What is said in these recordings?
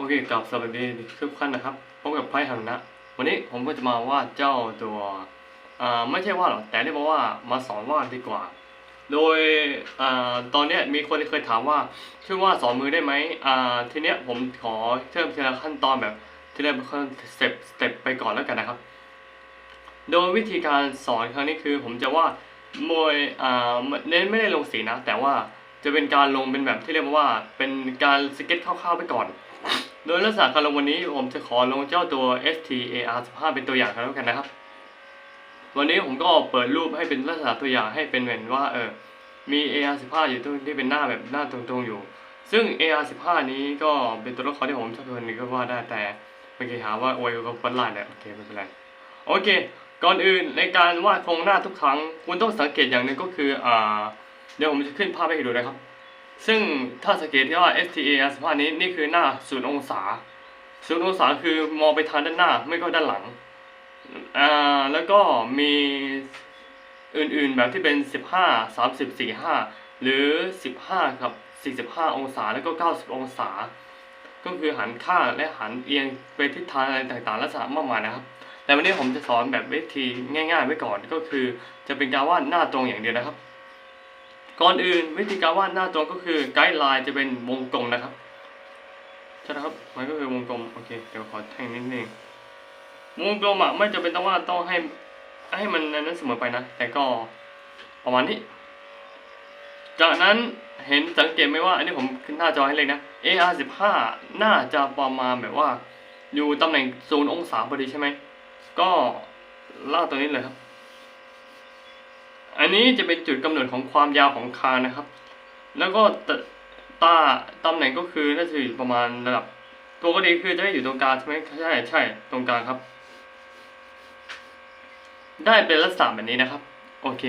โอเคกับสวัสดีทุกท่านนะครับพบกับไพ่หันนะ วันนี้ผมก็จะมาวาดเจ้าตัวอ่าไม่ใช่วาดหรอกแต่เรียกว่ามาสอนวาดดีกว่า โดยอ่าตอนนี้มีคนเคยถามว่าช่วยวาดสอนมือได้ไหมอ่าทีเนี้ยผมขอเพิ่มทีละขั้นตอนแบบทีละขั้นสเต็ปสเต็ปไปก่อนแล้วกันนะครับ โดยวิธีการสอนครั้งนี้คือ ผมจะวาดมวยอ่าเน้นไม่ได้ลงสีนะ แต่ว่าจะเป็นการลงเป็นแบบที่เรียกว่าเป็นการสเก็ตคร่าวๆไปก่อน โดยลักษณะการลงวันนี้ผมจะขอลงเจ้าตัว STAR 15เป็นตัวอย่างกันแล้วกันนะครับ วันนี้ผมก็เปิดรูปให้เป็นลักษณะตัวอย่างให้เป็นเหมือนว่าเออมี AR 15อยู่ตรงที่เป็นหน้าแบบหน้าตรงๆอยู่ ซึ่ง AR 15นี้ก็เป็นตัวละครที่ผมชอบคนนึงก็ว่าได้แต่เมื่อกี้หาว่าโอ้ยก็ฟันลายเนี่ยโอเคไม่เป็นไรโอเค ก่อนอื่นในการวาดโครงหน้าทุกครั้ง คุณต้องสังเกตอย่างหนึ่งก็คืออ่าเดี๋ยวผมจะขึ้นภาพให้ดูนะครับ ซึ่งถ้าสังเกตที่ว่า STA 15นี้นี่คือหน้าศูนย์องศาศูนย์องศาคือมองไปทางด้านหน้าไม่ก็ด้านหลังอ่าแล้วก็มีอื่นๆแบบที่เป็น 15 30 45 หรือ 15กับ45 องศาแล้วก็ 90 องศา ก็คือหันข้างและหันเอียงไปทิศทางอะไรต่างๆลักษณะมากมายนะครับ แต่วันนี้ผมจะสอนแบบวิธีง่าย ๆ ไว้ก่อนก็คือ จะเป็นการวาดหน้าตรงอย่างเดียวนะครับ ก่อนอื่นวิธีการวาดหน้าตรงก็คือไกด์ไลน์จะเป็นวงกลมนะครับใช่นะครับมันก็คือวงกลมโอเคเดี๋ยวขอแท่งนิดนึงวงกลมอะไม่จำเป็นต้องวาดต้องให้ให้มันนั้นเสมอไปนะ แต่ก็ประมาณนี้ จากนั้นเห็นสังเกตไหมว่า อันนี้ผมขึ้นหน้าจอให้เลยนะ AR 15น่าจะประมาณแบบว่า อยู่ตำแหน่งศูนย์องศาพอดีใช่ไหมก็ลากตัวนี้เลยครับ อันนี้จะเป็นจุดกำเนิดของความยาวของคางนะครับ แล้วก็ตาตำแหน่งก็คือน่าจะอยู่ประมาณระดับปกติคือจะให้อยู่ตรงกลางใช่ไหมใช่ใช่ตรงกลางครับ ได้เป็นลักษณะแบบนี้นะครับ โอเค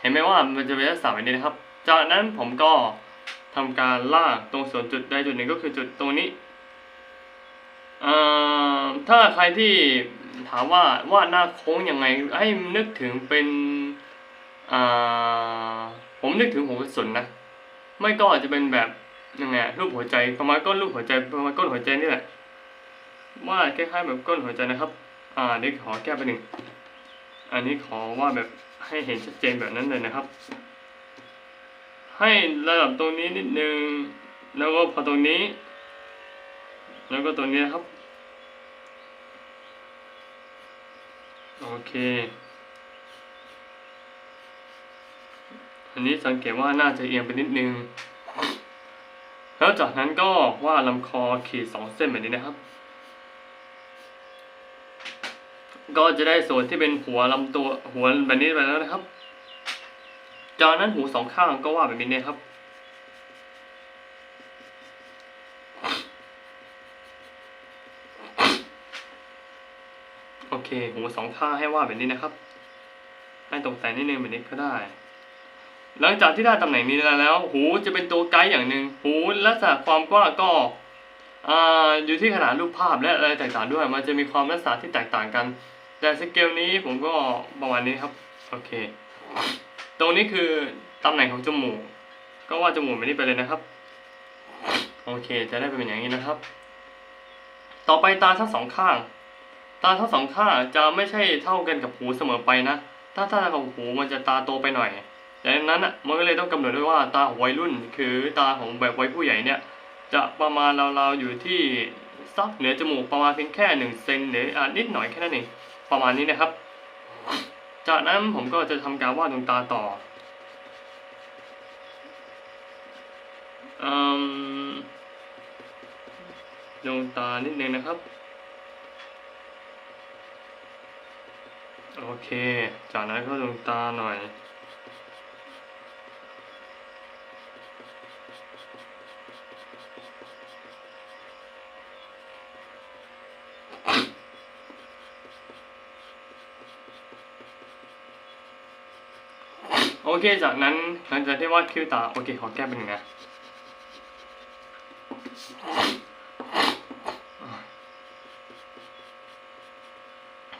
เห็นไหมว่ามันจะเป็นลักษณะแบบนี้นะครับ จากนั้นผมก็ทำการลากตรงส่วนจุดใดจุดหนึ่งก็คือจุดตรงนี้เอ่อถ้าใครที่ถามว่าว่าดหน้าโค้งยังไง ให้นึกถึงเป็น ผมนึกถึงหัวกระสุนนะ ไม่ก็อาจจะเป็นแบบยังไงรูปหัวใจประมาณก้อนรูปหัวใจประมาณก้นหัวใจนี่แหละวาดคล้ายๆแบบก้นหัวใจนะครับ อ่าเดี๋ยวขอแก้ไปหนึ่ง อันนี้ขอวาดแบบให้เห็นชัดเจนแบบนั้นเลยนะครับ ให้ระดับตรงนี้นิดนึง แล้วก็พอตรงนี้ แล้วก็ตัวนี้ครับ โอเค อันนี้สังเกตว่าน่าจะเอียงไปนิดนึง แล้วจากนั้นก็วาดลำคอขีดสองเส้นแบบนี้นะครับ ก็จะได้ส่วนที่เป็นหัวลำตัวหัวแบบนี้ไปแล้วนะครับ จากนั้นหูสองข้างก็วาดแบบนี้นะครับโอเคหูสองข้างให้วาดแบบนี้นะครับ ให้ตกแต่งนิดนึงแบบนี้ก็ได้ หลังจากที่ได้ตำแหน่งนี้แล้ว หูจะเป็นตัวไกด์อย่างหนึ่งหูลักษณะความกว้างก็ออยู่ที่ขนาดรูปภาพและอะไรต่างๆด้วย มันจะมีความลักษณะที่แตกต่างกัน แต่สเกลนี้ผมก็ประมาณนี้ครับโอเค ตรงนี้คือตำแหน่งของจมูก ก็วาดจมูกแบบนี้ไปเลยนะครับ โอเค จะได้เป็นอย่างนี้นะครับ ต่อไปตาทั้งสองข้าง ตาทั้งสองข้างจะไม่ใช่เท่ากันกับหูเสมอไปนะ ถ้าตาของหูมันจะตาโตไปหน่อย ดังนั้นอะมันก็เลยต้องกำหนดด้วยว่าตาของวัยรุ่น คือตาของแบบวัยผู้ใหญ่เนี่ยจะประมาณราวๆอยู่ที่ซักเหนือจมูกประมาณเพียงแค่หนึ่งเซนหรืออะนิดหน่อยแค่นั้นเองประมาณนี้นะครับ จากนั้นผมก็จะทำการวาดดวงตาต่อดวงตานิดนึงนะครับ โอเค จากนั้นก็ดวงตาหน่อย โอเค จากนั้นหลังจากที่วาดคิ้วตา โอเค ขอแก้เป็นหนึ่งนะ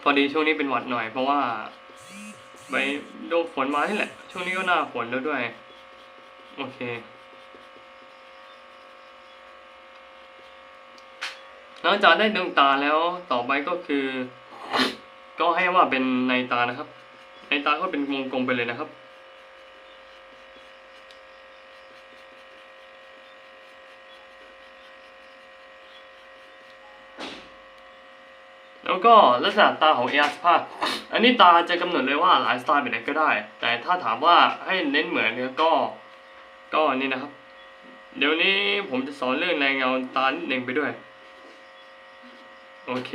พอดีช่วงนี้เป็นหวัดหน่อย เพราะว่าไปโดนฝนมาที่แหละ ช่วงนี้ก็หน้าฝนแล้วด้วย โอเคหลังจากได้ดวงตาแล้วต่อไปก็คือ ก็ให้ว่าเป็นในตานะครับ ในตาก็เป็นวงกลมไปเลยนะครับ แล้วก็ลักษณะตาของเอ r สภาพอันนี้ตาจะกำหนดเลยว่าหลายสไตล์แบบไหนก็ได้ แต่ถ้าถามว่าให้เน้นเหมือนเนี่ยก็ ก็นี่นะครับ เดี๋ยวนี้ผมจะสอนเรื่องแรงเงาตานิดนึงไปด้วย โอเค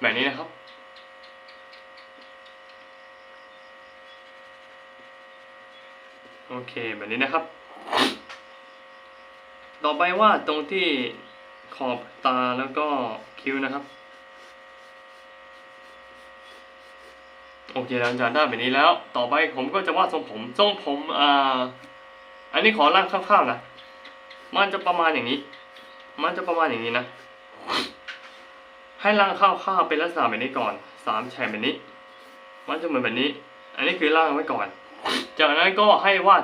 แบบนี้นะครับโอเคแบบนี้นะครับ ต่อไปว่าตรงที่ขอบตาแล้วก็คิ้วนะครับ โอเคหลังจากได้แบบนี้แล้ว ต่อไปผมก็จะวาดทรงผมทรงผมอ่าอันนี้ขอร่างคร่าวๆนะมันจะประมาณอย่างนี้ มันจะประมาณอย่างนี้นะ ให้ร่างคร่าวๆเป็นลักษณะแบบนี้ก่อนสามแฉกแบบนี้ มันจะเหมือนแบบนี้ อันนี้คือร่างไว้ก่อน จากนั้นก็ให้วาด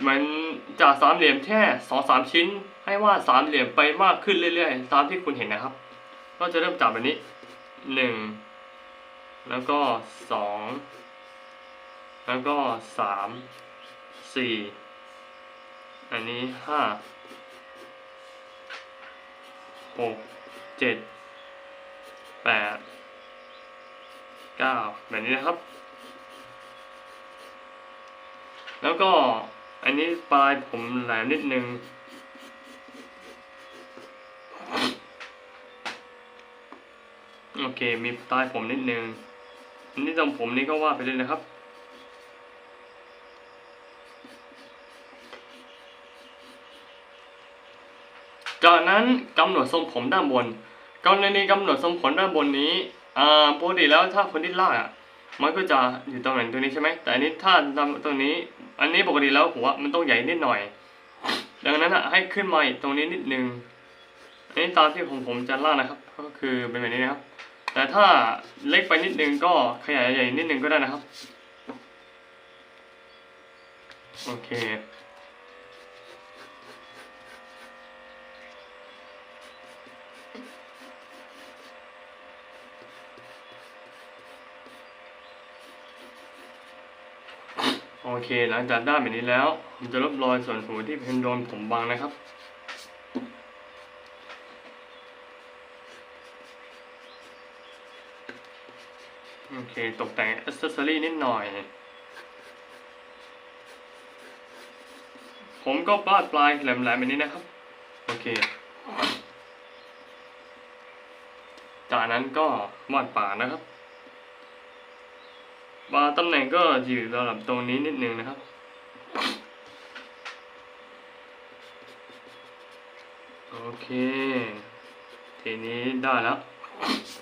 เหมือนจากสามเหลี่ยมแค่สองสามชิ้น ให้วาดสามเหลี่ยมไปมากขึ้นเรื่อยๆตามที่คุณเห็นนะครับ ก็จะเริ่มจากแบบนี้หนึ่ง แล้วก็สองแล้วก็สามสี่อันนี้ห้าหกเจ็ดแปดเก้าแบบนี้นะครับ แล้วก็อันนี้ปลายผมแหลมนิดนึงโอเค มีปลายผมนิดนึง นนี้ตรงผมนี่ก็วาดไปเลยนะครับ จากนั้นกำหนดทรงผมด้านบนกรณีกำหนดทรงผมด้านบนนี้อ่าปกติแล้วถ้าคนที่ลากอะมันก็จะอยู่ตำแหน่งตรงนี้ใช่ไหมแต่อันนี้ถ้าทำตรงนี้ อันนี้ปกติแล้วหัวมันต้องใหญ่นิดหน่อย ดังนั้นอะให้ขึ้นมาตรงนี้นิดนึงอันนี้ตามที่ผมผมจะลากนะครับ ก็คือเป็นแบบนี้นะครับ แต่ถ้าเล็กไปนิดนึงก็ขยายใหญ่นิดนึงก็ได้นะครับ โอเคโอเค หลังจากได้แบบนี้แล้ว ผมจะลบรอยส่วนหัวที่เป็นโดนผมบังนะครับ เค ตกแต่งอ c เซสซอรี่นิดหน่อย ผมก็ปาดปลายแหลมๆแบบนี้นะครับ โอเค จากนั้นก็วาดปากนะครับบาตำแหน่งก็อยู่ระดับตรงนี้นิดนึงนะครับโอเค ทีนี้ได้แล้ว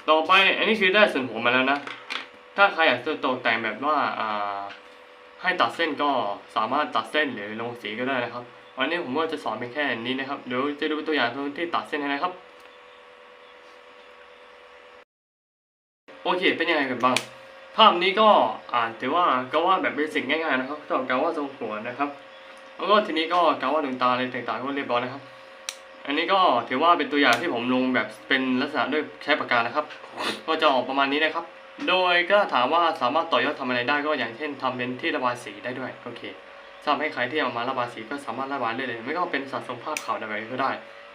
ต่อไปอันนี้คือได้ส่วนผมมาแล้วนะ ถ้าใครอยากจะตกแต่งแบบว่าให้ตัดเส้นก็สามารถตัดเส้นหรือลงสีก็ได้นะครับวันนี้ผมก็จะสอนเพียงแค่นี้นะครับเดี๋ยวจะดูตัวอย่างตรงที่ตัดเส้นให้นะครับโอเคเป็นยังไงกันบ้างภาพนี้ก็อ่านถือว่าก็วาดแบบเบสิกง่ายๆนะครับสำหรับการวาดทรงหัวนะครับแล้วก็ทีนี้ก็การวาดดวงตาอะไรต่างๆก็เรียบร้อยนะครับ อันนี้ก็ถือว่าเป็นตัวอย่างที่ผมลงแบบเป็นลักษณะด้วยใช้ปากกานะครับ ก็จะออกประมาณนี้นะครับ โดยก็ถามว่าสามารถต่อยอดทำอะไรได้ก็อย่างเช่นทำเป็นที่ระบายสีได้ด้วยโอเคทำให้ใครที่เอามาระบายสีก็สามารถระบายได้เลย ไม่ก็เป็นสะสมภาพขาวอะไรก็ได้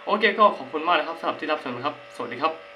โอเคก็ขอบคุณมากนะครับสำหรับที่รับชมนะครับ สวัสดีครับ